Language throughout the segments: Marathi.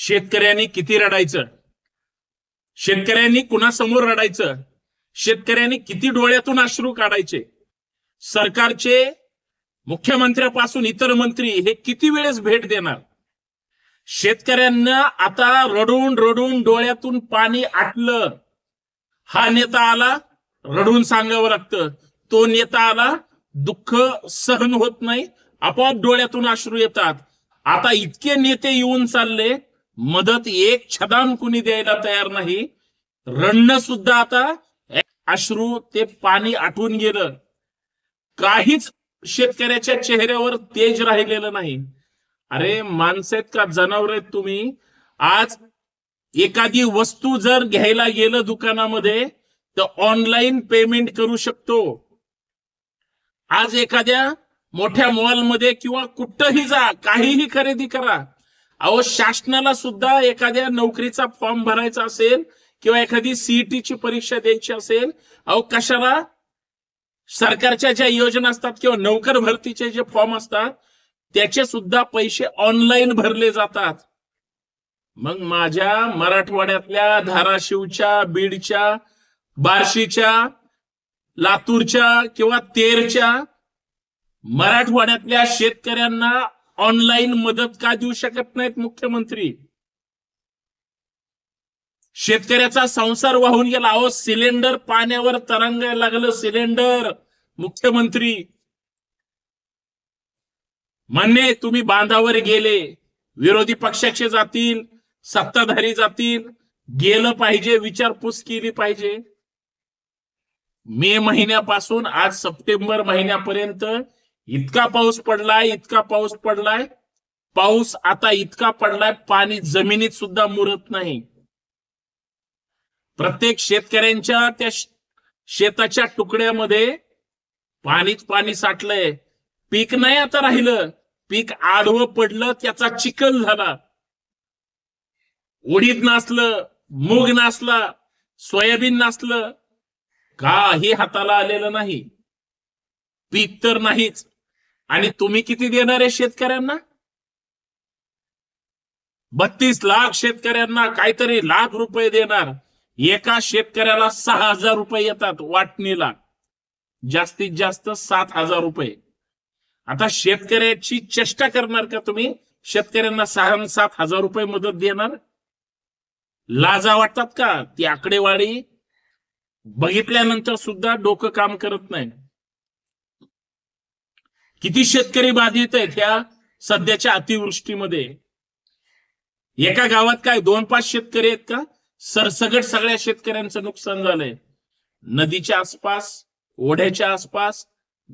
शेतकऱ्यांनी किती रडायचं? शेतकऱ्यांनी कुणासमोर रडायचं? शेतकऱ्यांनी किती डोळ्यातून अश्रू काढायचे? सरकारचे मुख्यमंत्र्यापासून इतर मंत्री हे किती वेळेस भेट देणार? शेतकऱ्यांना आता रडून रडून डोळ्यातून पाणी आटलं. हा नेता आला रडून सांगावं लागतं. तो नेता आला दुःख सहन होत नाही आपोआप डोळ्यातून अश्रू येतात. आता इतके नेते येऊन चालले मदत एक छदान कुणी द्यायला तयार नाही. रडणं सुद्धा आता अश्रू ते पाणी आटून गेलं. काहीच शेतकऱ्याच्या चेहऱ्यावर तेज राहिलेलं नाही. अरे माणसं आहेत का? जनावर आहेत तुम्ही. आज एखादी वस्तू जर घ्यायला गेलं दुकानामध्ये तर ऑनलाईन पेमेंट करू शकतो. आज एखाद्या मोठ्या मॉलमध्ये किंवा कुठंही जा काहीही खरेदी करा. अहो शासनाला सुद्धा एखाद्या नोकरीचा फॉर्म भरायचा असेल किंवा एखादी सीईटीची परीक्षा द्यायची असेल अहो कशाला? सरकारच्या ज्या योजना असतात किंवा नोकर भरतीचे जे फॉर्म असतात त्याचे सुद्धा पैसे ऑनलाईन भरले जातात. मग माझ्या मराठवाड्यातल्या धाराशिवच्या बीडच्या बार्शीच्या लातूरच्या किंवा तेरच्या मराठवाड्यातल्या शेतकऱ्यांना ऑनलाईन मदत का देऊ शकत नाहीत मुख्यमंत्री? शेतकऱ्याचा संसार वाहून गेला. अहो सिलेंडर पाण्यावर तरंगायला लागलं. सिलेंडर! मुख्यमंत्री! म्हणणे तुम्ही बांधावर गेले. विरोधी पक्षाचे जातील सत्ताधारी जातील. गेलं पाहिजे विचारपूस केली पाहिजे. मे महिन्यापासून आज सप्टेंबर महिन्यापर्यंत इतका पाऊस पडलाय इतका पाऊस पडलाय. पाऊस आता इतका पडलाय पाणी जमिनीत सुद्धा मुरत नाही. प्रत्येक शेतकऱ्यांच्या त्या शेताच्या तुकड्यामध्ये पाणीच पाणी साठलंय. पीक नाही आता राहिलं. पीक आडवं पडलं त्याचा चिखल झाला. उडीद नासलं मूग नासला सोयाबीन नासलं. काही हाताला आलेलं नाही. पीक तर नाहीच. आणि तुम्ही किती देणार आहे शेतकऱ्यांना? बत्तीस लाख शेतकऱ्यांना काहीतरी लाख रुपये देणार. एका शेतकऱ्याला सहा हजार रुपये येतात वाटणीला. जास्तीत जास्त सात हजार रुपये. आता शेतकऱ्याची चेष्टा करणार का तुम्ही? शेतकऱ्यांना सहा सात हजार रुपये मदत देणार? लाजा वाटतात का? ती आकडेवारी बघितल्यानंतर सुद्धा डोकं काम करत नाही. किती शेतकरी बाधित आहेत ह्या सध्याच्या अतिवृष्टीमध्ये? एका गावात काय दोन पाच शेतकरी आहेत का? सरसगट सगळ्या शेतकऱ्यांचं नुकसान झालंय. नदीच्या आसपास ओढ्याच्या आसपास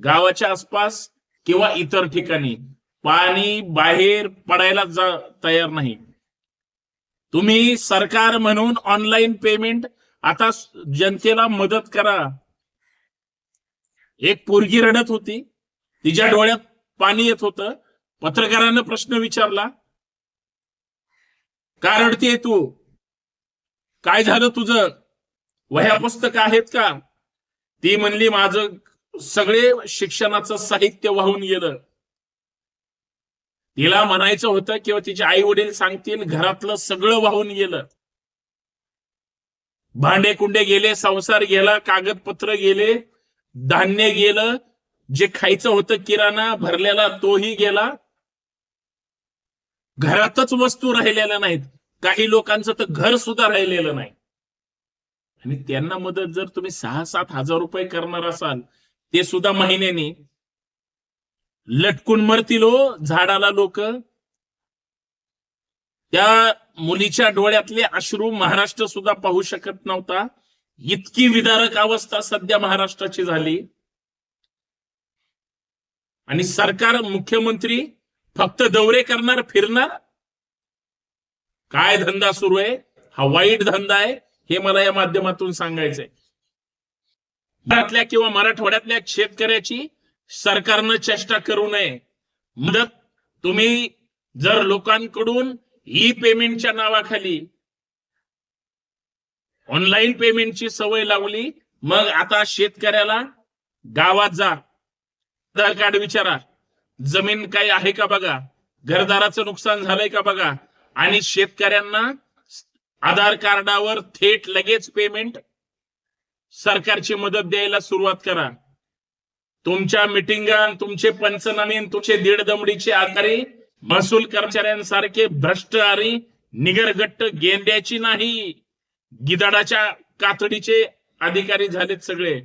गावाच्या आसपास किंवा इतर ठिकाणी. पाणी बाहेर पडायला जा तयार नाही. तुम्ही सरकार म्हणून ऑनलाईन पेमेंट आता जनतेला मदत करा. एक पोरगी रडत होती. तिच्या डोळ्यात पाणी येत होतं. पत्रकारानं प्रश्न विचारला का रडते तू. काय झालं तुझं? वह्या पुस्तक आहेत का? ती म्हणली माझं सगळे शिक्षणाचं साहित्य वाहून गेलं. तिला म्हणायचं होतं किंवा तिचे आई वडील सांगतील घरातलं सगळं वाहून गेलं. भांडे कुंडे गेले संसार गेला कागदपत्र गेले धान्य गेलं जे खायचं होतं किराणा भरलेला तोही गेला. घरातच वस्तू राहिलेल्या नाहीत. काही लोकांचं तर घर सुद्धा राहिलेलं नाही. आणि त्यांना मदत जर तुम्ही सहा सात हजार रुपये करणार असाल ते सुद्धा महिन्याने. लटकून मरतील हो झाडाला लोक. त्या मुलीच्या डोळ्यातले अश्रू महाराष्ट्र सुद्धा पाहू शकत नव्हता. इतकी विदारक अवस्था सध्या महाराष्ट्राची झाली. आणि सरकार मुख्यमंत्री फक्त दौरे करणार फिरणार? काय धंदा सुरू आहे? हा वाईट धंदा आहे? हे मला या माध्यमातून सांगायचंय. घरातल्या किंवा मराठवाड्यातल्या शेतकऱ्याची सरकारनं चेष्टा करू नये. मदत तुम्ही जर लोकांकडून ई पेमेंटच्या नावाखाली ऑनलाईन पेमेंटची सवय लावली मग आता शेतकऱ्याला गावात जा. आधार कार्ड विचारा. जमीन काही आहे का बघा? घरदाराचं नुकसान झालंय का बघा? आणि शेतकऱ्यांना आधार कार्डावर थेट लगेच पेमेंट सरकारची मदत द्यायला सुरुवात करा. तुमच्या मिटिंगा तुमचे पंचनामे तुमचे दीड दमडीचे अधिकारी महसूल कर्मचाऱ्यांसारखे भ्रष्ट आणि निगरगट्ट गेंड्याची नाही. गिदाडाच्या कातडीचे अधिकारी झालेत सगळे.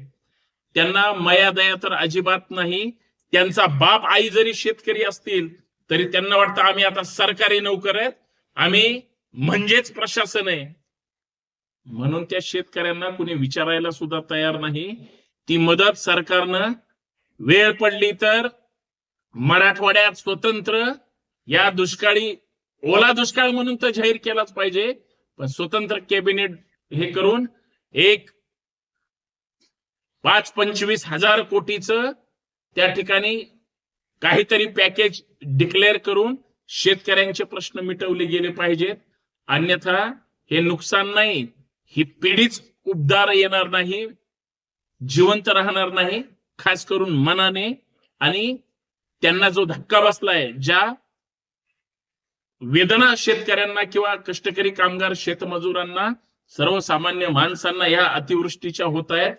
त्यांना मया दया तर अजिबात नाही. त्यांचा बाप आई जरी शेतकरी असतील तरी त्यांना वाटतं आम्ही आता सरकारी नोकर आहेत. आम्ही म्हणजेच प्रशासन आहे. म्हणून त्या शेतकऱ्यांना कुणी विचारायला सुद्धा तयार नाही. ती मदत सरकारनं वेळ पडली तर मराठवाड्यात स्वतंत्र या दुष्काळी ओला दुष्काळ म्हणून तर जाहीर केलाच पाहिजे. पण स्वतंत्र कॅबिनेट हे करून एक पाच पंचवीस हजार कोटीचं त्या ठिकाणी काहीतरी पॅकेज डिक्लेअर करून शेतकऱ्यांचे प्रश्न मिटवले गेले पाहिजेत. अन्यथा हे नुकसान नाही. ही पिढीच उबदार येणार नाही जिवंत राहणार नाही खास करून मनाने. आणि त्यांना जो धक्का बसलाय ज्या वेदना शेतकऱ्यांना किंवा कष्टकरी कामगार शेतमजुरांना सर्वसामान्य माणसांना या अतिवृष्टीच्या होत आहेत.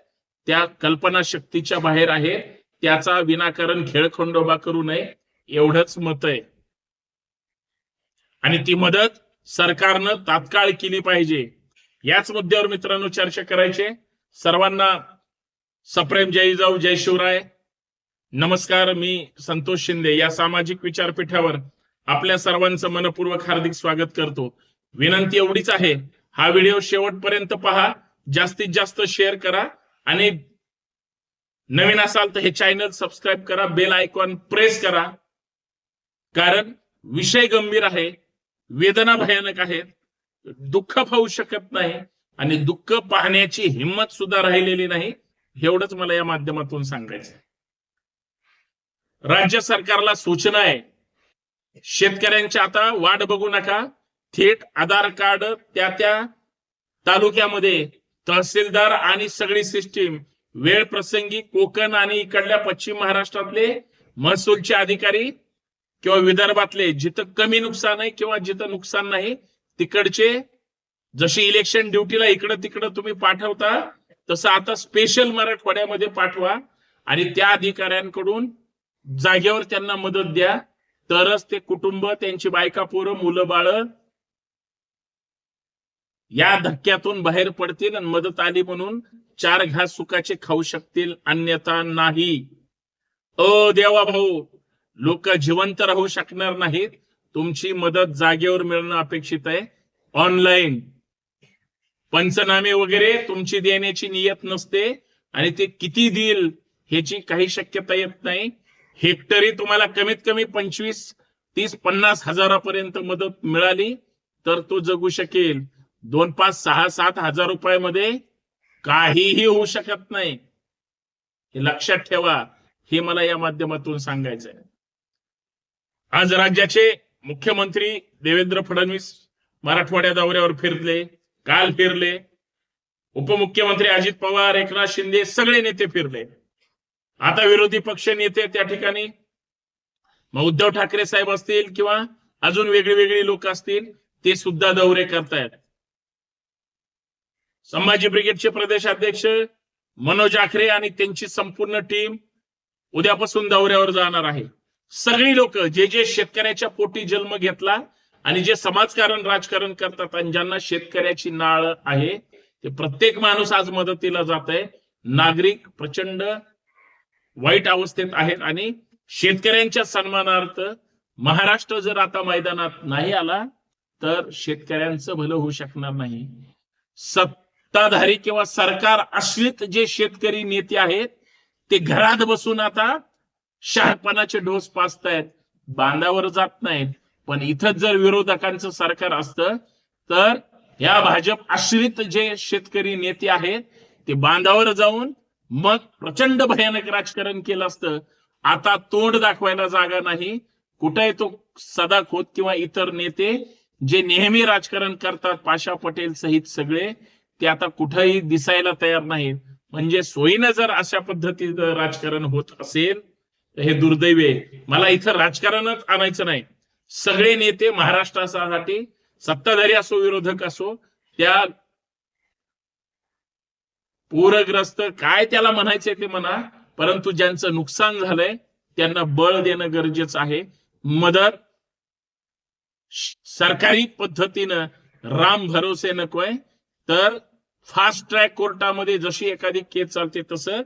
त्या कल्पना शक्तीच्या बाहेर आहे. त्याचा विनाकारण खेळखंडोबा करू नये. एवढंच मत आहे. आणि ती मदत सरकारनं तात्काळ केली पाहिजे. याच मुद्द्यावर मित्रांनो चर्चा करायचे सर्वांना सप्रेम जय जाऊ जय शिवराय. नमस्कार मी संतोष शिंदे या सामाजिक विचारपीठावर आपल्या सर्वांचं मनपूर्वक हार्दिक स्वागत करतो. विनंती एवढीच आहे. हा व्हिडिओ शेवटपर्यंत पहा. जास्तीत जास्त शेअर करा. आणि नवीन असाल तर हे चॅनल सबस्क्राईब करा बेल आयकॉन प्रेस करा. कारण विषय गंभीर आहे वेदना भयानक आहेत दुःख पाहू शकत नाही आणि दुःख पाहण्याची हिंमत सुद्धा राहिलेली नाही एवढंच मला या माध्यमातून सांगायचं राज्य सरकारला सूचना आहे. शेतकऱ्यांची आता वाट बघू नका. थेट आधार कार्ड त्या त्या तालुक्यामध्ये तहसीलदार आणि सगळी सिस्टीम वेळ प्रसंगी कोकण आणि इकडल्या पश्चिम महाराष्ट्रातले महसूलचे अधिकारी किंवा विदर्भातले जिथं कमी नुकसान आहे किंवा जिथं नुकसान नाही तिकडचे जशी इलेक्शन ड्युटीला इकडं तिकडं तुम्ही पाठवता तसं आता स्पेशल मराठवाड्यामध्ये पाठवा आणि त्या अधिकाऱ्यांकडून जागेवर त्यांना मदत द्या. तरच ते कुटुंब त्यांची बायका पोरं मुलं बाळ या धक्क्यातून बाहेर पडतील आणि मदत आली म्हणून चार घास सुखाचे खाऊ शकतील अन्यथा नाही. अ देवा भाऊ लोक जिवंत राहू शकणार नाहीत. तुमची मदत जागेवर मिळणं अपेक्षित आहे. ऑनलाईन पंचनामे वगैरे तुमची देण्याची नियत नसते आणि ते किती देईल ह्याची काही शक्यता येत नाही. हेक्टरी तुम्हाला कमीत कमी पंचवीस तीस पन्नास हजारापर्यंत मदत मिळाली तर तो जगू शकेल. दोन पाच सहा सात हजार रुपयामध्ये काहीही होऊ शकत नाही. हे लक्षात ठेवा. हे मला या माध्यमातून सांगायचं आहे आज राज्याचे मुख्यमंत्री देवेंद्र फडणवीस मराठवाड्या दौऱ्यावर फिरले काल फिरले. उपमुख्यमंत्री अजित पवार एकनाथ शिंदे सगळे नेते फिरले. आता विरोधी पक्ष नेते त्या ठिकाणी. मग उद्धव ठाकरे साहेब असतील किंवा अजून वेगळी वेगळी लोक असतील ते सुद्धा दौरे करतायत. संभाजी ब्रिगेडचे प्रदेशाध्यक्ष मनोज आखरे आणि त्यांची संपूर्ण टीम उद्यापासून दौऱ्यावर जाणार आहे. सगळी लोक जे जे शेतकऱ्याच्या पोटी जन्म घेतला आणि जे समाजकारण राजकारण करतात आणि ज्यांना शेतकऱ्याची नाळ आहे ते प्रत्येक माणूस आज मदतीला जात आहे नागरिक प्रचंड वाईट अवस्थेत आहेत आणि शेतकऱ्यांच्या सन्मानार्थ महाराष्ट्र जर आता मैदानात नाही आला तर शेतकऱ्यांचं भलं होऊ शकणार नाही. सत्ताधारी किंवा सरकार आश्रित जे शेतकरी नेते आहेत ते घरात बसून आता शहापणाचे डोस पाचतायत. बांधावर जात नाहीत. पण इथं जर विरोधकांचं सरकार असतं तर या भाजप आश्रित जे शेतकरी नेते आहेत ते बांधावर जाऊन मग प्रचंड भयानक राजकारण केलं असतं. आता तोंड दाखवायला जागा नाही. कुठे तो सदा खोत किंवा इतर नेते जे नेहमी राजकारण करतात पाशा पटेल सहित सगळे ते आता कुठंही दिसायला तयार नाही म्हणजे सोयीनं जर अशा पद्धतीचं राजकारण होत असेल तर हे दुर्दैवी आहे. मला इथं राजकारणच आणायचं नाही. सगळे नेते महाराष्ट्रासाठी सत्ताधारी असो विरोधक असो त्या पूरग्रस्त काय त्याला म्हणायचंय ते म्हणा परंतु ज्यांचं नुकसान झालंय त्यांना बळ देणं गरजेचं आहे. मदत सरकारी पद्धतीनं राम भरोसे नकोय. तर फास्ट ट्रॅक कोर्टामध्ये जशी एखादी केस चालते तसं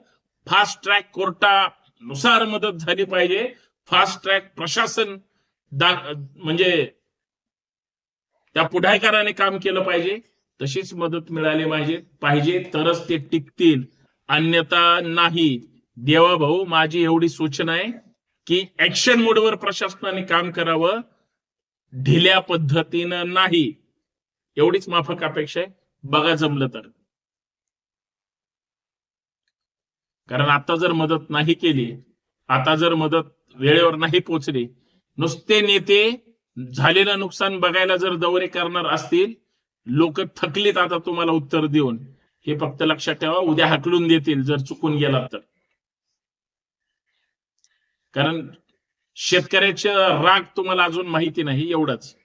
फास्ट ट्रॅक कोर्टानुसार मदत झाली पाहिजे. फास्ट ट्रॅक प्रशासन म्हणजे त्या पुढाकाराने काम केलं पाहिजे. तशीच मदत मिळाली पाहिजे पाहिजे तरच ते टिकतील. अन्यथा नाही. देवा भाऊ माझी एवढी सूचना आहे की ऍक्शन मोडवर प्रशासनाने काम करावं. ढिल्या पद्धतीनं नाही. एवढीच माफक अपेक्षा आहे. बघा जमलं तर. कारण आता जर मदत नाही केली आता जर मदत वेळेवर नाही पोचली नुसते नेते झालेलं नुकसान बघायला जर दौरे करणार असतील लोक थकलीत आता तुम्हाला उत्तर देऊन. हे फक्त लक्षात ठेवा उद्या हकलून देतील जर चुकून गेलात तर. कारण शेतकऱ्याचा राग तुम्हाला अजून माहिती नाही एवढंच.